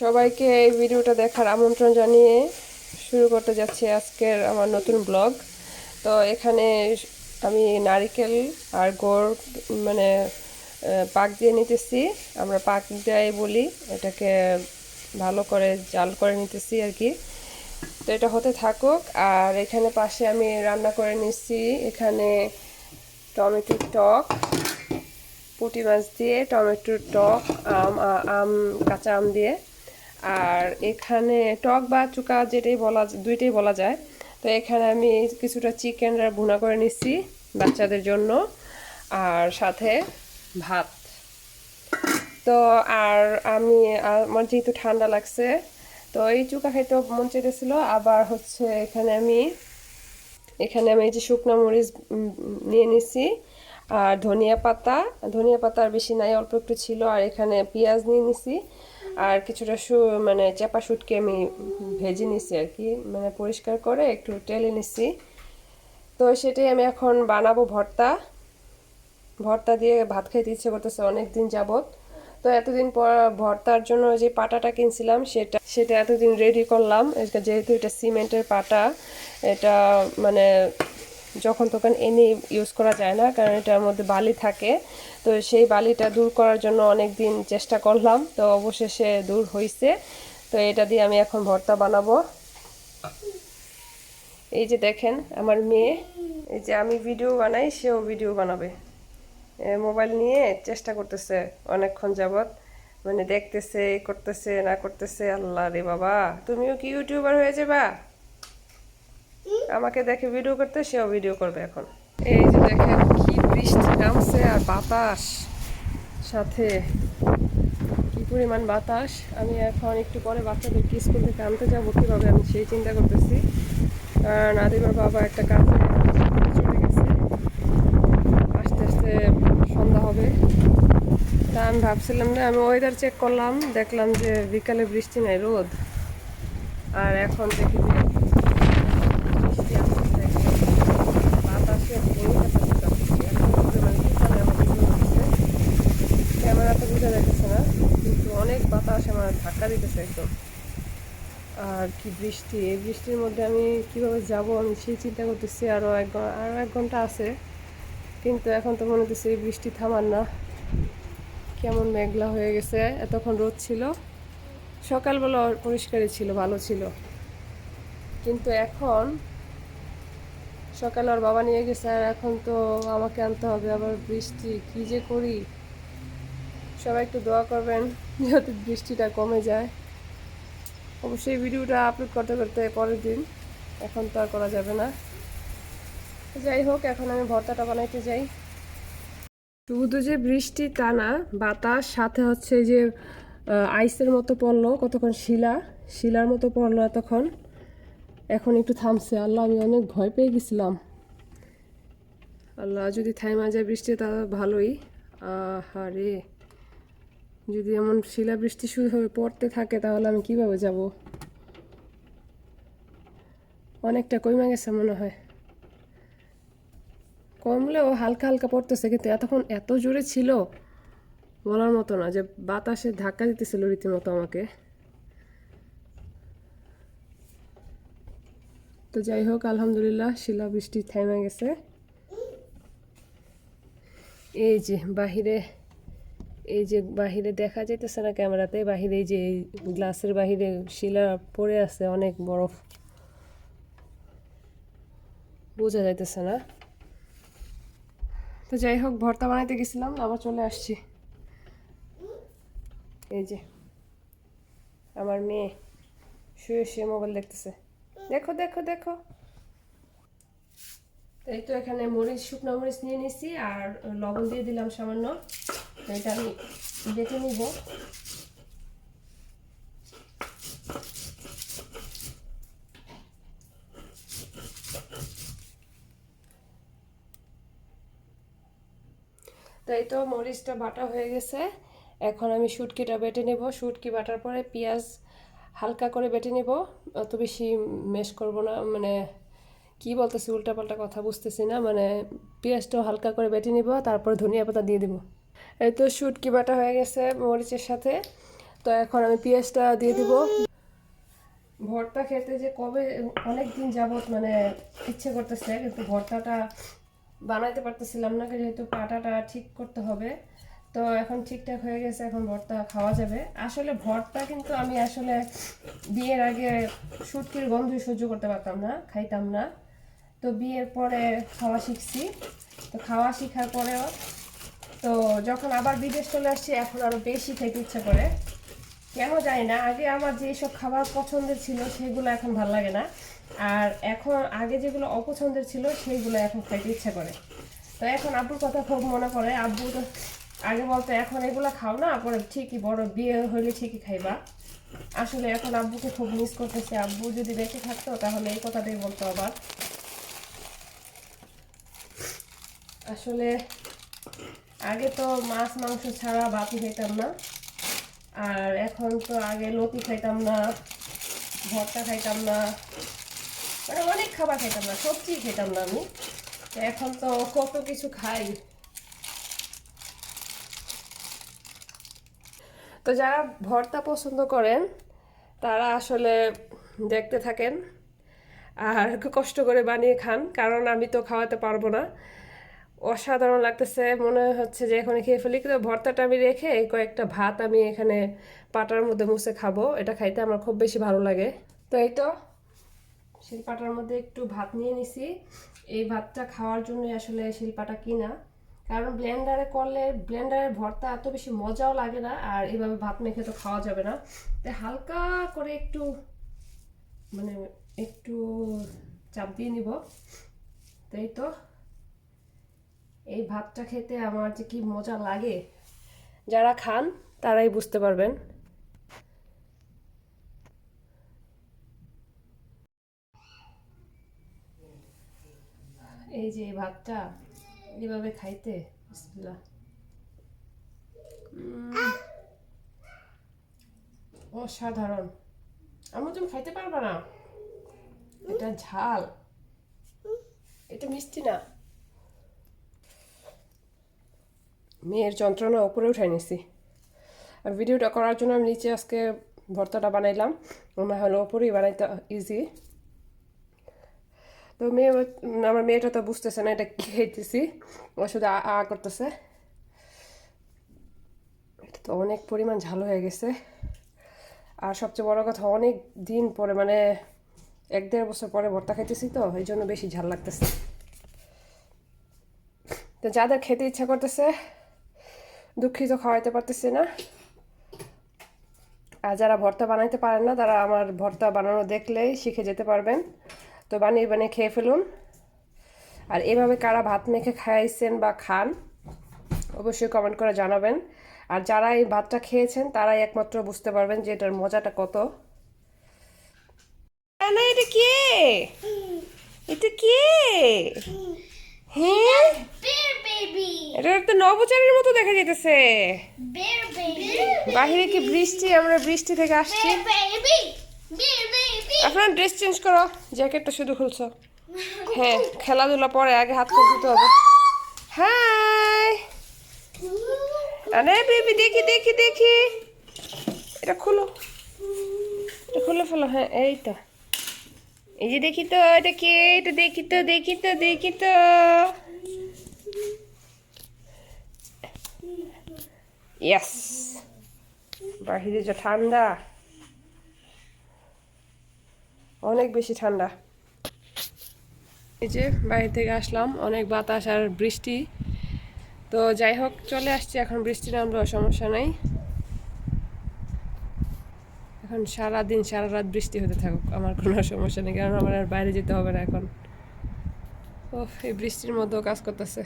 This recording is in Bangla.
সবাইকে এই ভিডিওটা দেখার আমন্ত্রণ জানিয়ে শুরু করতে যাচ্ছি আজকের আমার নতুন ব্লগ। তো এখানে আমি নারিকেল আর গোড় মানে পাক দিয়ে নিতেছি। আমরা পাক দেয় বলি, এটাকে ভালো করে জাল করে নিতেছি আর কি। তো এটা হতে থাকুক। আর এখানে পাশে আমি রান্না করে নিচ্ছি এখানে টমেটোর টক, পুঁটি মাছ দিয়ে টমেটোর টক, আম আম, কাঁচা আম দিয়ে। আর এখানে টক বা চুকা যেটাই বলা দুইটাই বলা যায়। তো এখানে আমি কিছুটা চিকেন ভুনা করে নিচ্ছি বাচ্চাদের জন্য। আর সাথে ভাত। তো আর আমি, আমার যেহেতু ঠান্ডা লাগছে, তো এই চুকা খাইতে মন চাইতেছিল। আবার হচ্ছে এখানে আমি এখানে আমি এই যে শুকনো মরিচ নিয়ে নিছি আর ধনিয়া পাতা ধনিয়া পাতা আর বেশি নাই, অল্প একটু ছিল। আর এখানে পেঁয়াজ নিয়ে নিছি আর কিছুটা সু মানে চাপা শুটকে আমি ভেজে নিছি আর কি মানে পরিষ্কার করে একটু টেলে নিছি। তো সেটাই আমি এখন বানাবো ভর্তা। ভর্তা দিয়ে ভাত খাইতে ইচ্ছে করতেছে অনেক দিন যাবত তো এতদিন পর ভর্তার জন্য যে পাটাটা কিনছিলাম সেটা সেটা এতদিন রেডি করলাম। যেহেতু এটা সিমেন্টের পাটা, এটা মানে যখন তখন এনে ইউজ করা যায় না, কারণ এটার মধ্যে বালি থাকে। তো সেই বালিটা দূর করার জন্য অনেক দিন চেষ্টা করলাম, তো অবশেষে দূর হয়েছে তো এটা দিয়ে আমি এখন ভর্তা বানাবো। এই যে দেখেন, আমার মেয়ে, এই যে আমি ভিডিও বানাই, সেও ভিডিও বানাবে। মোবাইল নিয়ে চেষ্টা করতেছে অনেকক্ষণ যাবৎ। মানে দেখতেছে, করতেছে, না করতেছে, আল্লাহ রে বাবা, তুমিও কি ইউটিউবার হয়ে যাবা? আমাকে দেখে ভিডিও করতে, সেও ভিডিও করবে এখন। এই যে দেখেন কি বৃষ্টি নামছে আর বাতাস, সাথে কি পরিমাণ বাতাস। আমি এখন একটু পরে বাচ্চাদেরকে স্কুল থেকে আনতে যাব, কীভাবে আমি সেই চিন্তা করতেছি। কারণ আদিবার বাবা একটা কাজে চলে গেছে। আস্তে আস্তে সন্ধ্যা হবে। তা আমি ভাবছিলাম না, আমি ওয়েদার চেক করলাম, দেখলাম যে বিকালে বৃষ্টি নাই, রোদ। আর এখন দেখি যে বৃষ্টি আসতেছে একদম। বাতাসে ভেঙে যাচ্ছে এত পরিমাণে তুফানের মতো শুরু হচ্ছে। ক্যামেরাতে বোঝা যাচ্ছে না কিন্তু অনেক বাতাস আমার ধাক্কা দিতেছে একদম। আর কি বৃষ্টি, এই বৃষ্টির মধ্যে আমি কীভাবে যাব আমি সেই চিন্তা করতেছি আরও এক আরও এক ঘণ্টা আছে। কিন্তু এখন তো মনে হচ্ছে এই বৃষ্টি থামার না। কেমন মেঘলা হয়ে গেছে, এতক্ষণ রোদ ছিল। সকালবেলা পরিষ্কারই ছিল, ভালো ছিল। কিন্তু এখন সকালে ওর বাবা নিয়ে গেছে, আর এখন তো আমাকে আনতে হবে, আবার বৃষ্টি, কি যে করি? সবাই একটু দোয়া করবেন, যাতে বৃষ্টিটা কমে যায়। অবশ্যই ভিডিওটা আপলোড করতে করতে পরের দিন, এখন তো আর করা যাবে না। যাই হোক, এখন আমি ভর্তাটা বানাইতে যাই। শুধু যে বৃষ্টি তা না, বাতাস, সাথে হচ্ছে যে আইসের মতো পড়ল, কতক্ষণ শিলা, শিলার মতো পড়ল এতক্ষণ। এখন একটু থামছে। আল্লাহ, আমি অনেক ভয় পেয়ে গেছিলাম। আল্লাহ, যদি থাইমা যায় বৃষ্টি তা ভালোই। আহারে। যদি এমন শিলা বৃষ্টি শুরু হয়ে পড়তে থাকে, তাহলে আমি কীভাবে যাব? অনেকটা কমে গেছে মনে হয়। কমলেও হালকা হালকা পড়তেছে, কিন্তু এতক্ষণ এত জোরে ছিল বলার মতো না যে বাতাসে ধাক্কা দিতেছিল রীতিমতো আমাকে। তো যাই হোক, আলহামদুলিল্লাহ শিলা বৃষ্টি থেমে গেছে। এই যে, বাহিরে এই যে বাহিরে দেখা যাইতেছে না ক্যামেরাতে, বাহিরে যে এই গ্লাসের বাহিরে শিলা পড়ে আছে অনেক বরফ। বোঝা যাইতেছে না। তো যাই হোক, ভর্তা বানাইতে গেছিলাম, আবার চলে আসছি। এই যে, আমার মেয়ে শুয়ে শুয়ে মোবাইল দেখতেছে। দেখো দেখো দেখো। এই তো এখানে মরিচ, শুকনো মরিচ নিয়ে নিছি আর লবণ দিয়ে দিলাম সামান্য। তো এটা আমি বেটে নিব। তাই তো মরিচটা বাটা হয়ে গেছে। এখন আমি শুটকিটা বেটে নেব। শুটকি বাটার পরে পেঁয়াজ হালকা করে বেটে নেব। অত বেশি মেশ করব না মানে কি বলতেছি, উল্টাপাল্টা কথা বুঝতেছি না। মানে পেঁয়াজটাও হালকা করে বেটে নিব, তারপর ধনিয়া পাতা দিয়ে দেবো। এই তো শুটকি বাটা হয়ে গেছে মরিচের সাথে। তো এখন আমি পেঁয়াজটা দিয়ে দিব। ভর্তা খেতে যে কবে অনেক দিন যাবত মানে ইচ্ছে করতেছে, কিন্তু ভর্তাটা বানাইতে পারতেছিলাম না, যেহেতু পাটাটা ঠিক করতে হবে। তো এখন ঠিকঠাক হয়ে গেছে, এখন ভর্তা খাওয়া যাবে। আসলে ভর্তা কিন্তু আমি আসলে বিয়ের আগে সুটকির গন্ধই সহ্য করতে পারতাম না, খাইতাম না। তো বিয়ের পরে খাওয়া শিখছি। তো খাওয়া শেখার পরেও তো যখন আবার বিদেশ চলে আসছি, এখন আরও বেশি খেতে ইচ্ছে করে। কেন জানি না, আগে আমার যেসব খাবার পছন্দের ছিল, সেগুলো এখন ভালো লাগে না। আর এখন আগে যেগুলো অপছন্দের ছিল, সেইগুলো এখন খাইতে ইচ্ছে করে। তো এখন আব্বুর কথা খুব মনে পড়ে। আব্বু তো আগে বলতো, এখন এগুলো খাও না, পরে ঠিকই বড় বিয়ে হইলে ঠিকই খাইবা। আসলে এখন আব্বুকে খুব মিস করতেছে। আব্বু যদি বেঁচে থাকতো, তাহলে এই কথাটাই বলতো আবার। আসলে আগে তো মাছ, মাংস ছাড়া বাতি খাইতাম না। আর এখন তো আগে লতি খাইতাম না, ভর্তা খাইতাম না। মানে অনেক খাবার খাইতাম না, সবজি খেতাম না আমি। এখন তো কত কিছু খাই। তো যারা ভর্তা পছন্দ করেন, তারা আসলে দেখতে থাকেন। আর কষ্ট করে বানিয়ে খান, কারণ আমি তো খাওয়াতে পারব না। অসাধারণ লাগতেছে। মনে হচ্ছে যে এখন খেয়ে ফেলি। কিন্তু ভর্তাটা আমি রেখে এই কয়েকটা ভাত আমি এখানে পাটার মধ্যে মুছে খাব। এটা খাইতে আমার খুব বেশি ভালো লাগে। তো এই তো শিলপাটার মধ্যে একটু ভাত নিয়ে নিছি। এই ভাতটা খাওয়ার জন্য আসলে শিলপাটা কিনা। কারণ ব্লেন্ডারে করলে, ব্লেন্ডারের ভর্তা এত বেশি মজাও লাগে না, আর এইভাবে ভাত মেখে তো খাওয়া যাবে না। তাই হালকা করে একটু মানে একটু চাপ দিয়ে নিব। তাই তো এই ভাতটা খেতে আমার যে কি মজা লাগে। যারা খান, তারাই বুঝতে পারবেন। এই যে ভাতটা এইভাবে খাইতে অসাধারণ। আমার তুমি খাইতে পারবা না? এটা ঝাল। এটা মিষ্টি না। মেয়ের যন্ত্রণা উপরে উঠে নিছি। আর ভিডিওটা করার জন্য আমি নিচে আজকে ভর্তাটা বানাইলাম। মনে হলো ওপরেই বানাইতে ইজি তো মেয়ে আমার মেয়েটা তো বুঝতেছে না এটা কি খাইতেছি। ও শুধু আ করতেছে। এটা তো অনেক পরিমাণ ঝাল হয়ে গেছে। আর সবচেয়ে বড় কথা, অনেক দিন পরে মানে এক দেড় বছর পরে ভর্তা খাইতেছি তো এই জন্য বেশি ঝাল লাগতেছে। তো যাদের খেতে ইচ্ছা করতেছে দুঃখিত খাওয়াইতে পারতেছে না। আর যারা ভর্তা বানাইতে পারেন না, তারা আমার ভর্তা বানানো দেখলেই শিখে যেতে পারবেন। তো বানিয়ে বানিয়ে খেয়ে ফেলুন। আর এভাবে কারা ভাত মেখে খাইছেন বা খান, অবশ্যই কমেন্ট করে জানাবেন। আর যারা এই ভাতটা খেয়েছেন, তারাই একমাত্র বুঝতে পারবেন যে এটার মজাটা কত। এটা কে? এটা কে? হ্যাঁ এটা তো নবচারের মতো দেখা যেতেছে বাহিরে কি বৃষ্টি? আমরা বৃষ্টি থেকে আসছি. আপনার ড্রেস চেঞ্জ করো। জ্যাকেটটা শুধু খুলছো। হ্যাঁ খেলাধুলা পরে আগে হাত করে দিতে হবে। হাই! আরে বেবি দেখি দেখি দেখি। এটা খুলো। এটা খুলে ফেলো। হ্যাঁ এই তো এই যে দেখি তো, এটা কে? এটা দেখি তো দেখি তো দেখি তো। ইয়াস বাহিরে যে ঠান্ডা। অনেক বেশি ঠান্ডা। এই যে বাইরে থেকে আসলাম, অনেক বাতাস আর বৃষ্টি। তো যাই হোক, চলে আসছি, এখন বৃষ্টি নামলেও সমস্যা নেই। এখন সারা দিন সারা রাত বৃষ্টি হতে থাকুক, আমার কোনো সমস্যা নেই, কারণ আমার আর বাইরে যেতে হবে না এখন। ও এই বৃষ্টির মধ্যেও কাজ করতেছে।